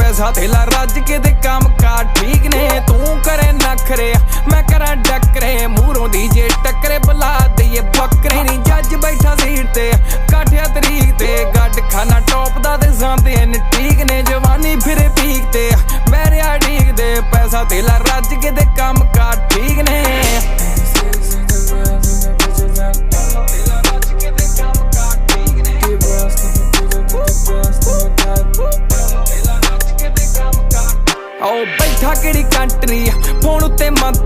ਪੈਸਾ ਤੇਲਾ ਰੱਜ ਕੇ ਦੇ ਕੰਮ ਕਾ ਠੀਕ ਨਹੀਂ ਨੇ ਤੂੰ ਕਰੇ ਨਖਰੇ ਮੈਂ ਕਰਾਂ ਡੱਕਰੇ ਮੂਰੋਂ ਦੀ ਜੇ ਟੱਕਰੇ ਬੁਲਾ ਦਈਏ ਬੱਕਰੇ ਨਹੀਂ ਜੱਜ ਬੈਠਾ ਸੀਟ ਤੇ ਕਾਠਿਆ ਤਰੀਕ ਤੇ ਗੱਡ ਖਾਨਾ ਟੋਪ ਦਾ ਤੇ ਜਾਂਦੇ ਨੇ ਠੀਕ ਵੇਲਾ ਵੇਲਾ ਰੱਜ ਕੇ ਤੇ ਕੰਮ ਕਾਰ ਠੀਕ ਨੇ। ਓ ਬੈਠਾ ਕਿਹੜੀ ਕੰਟਰੀ ਫੋਨ ਉੱਤੇ ਮੰਤਰੀ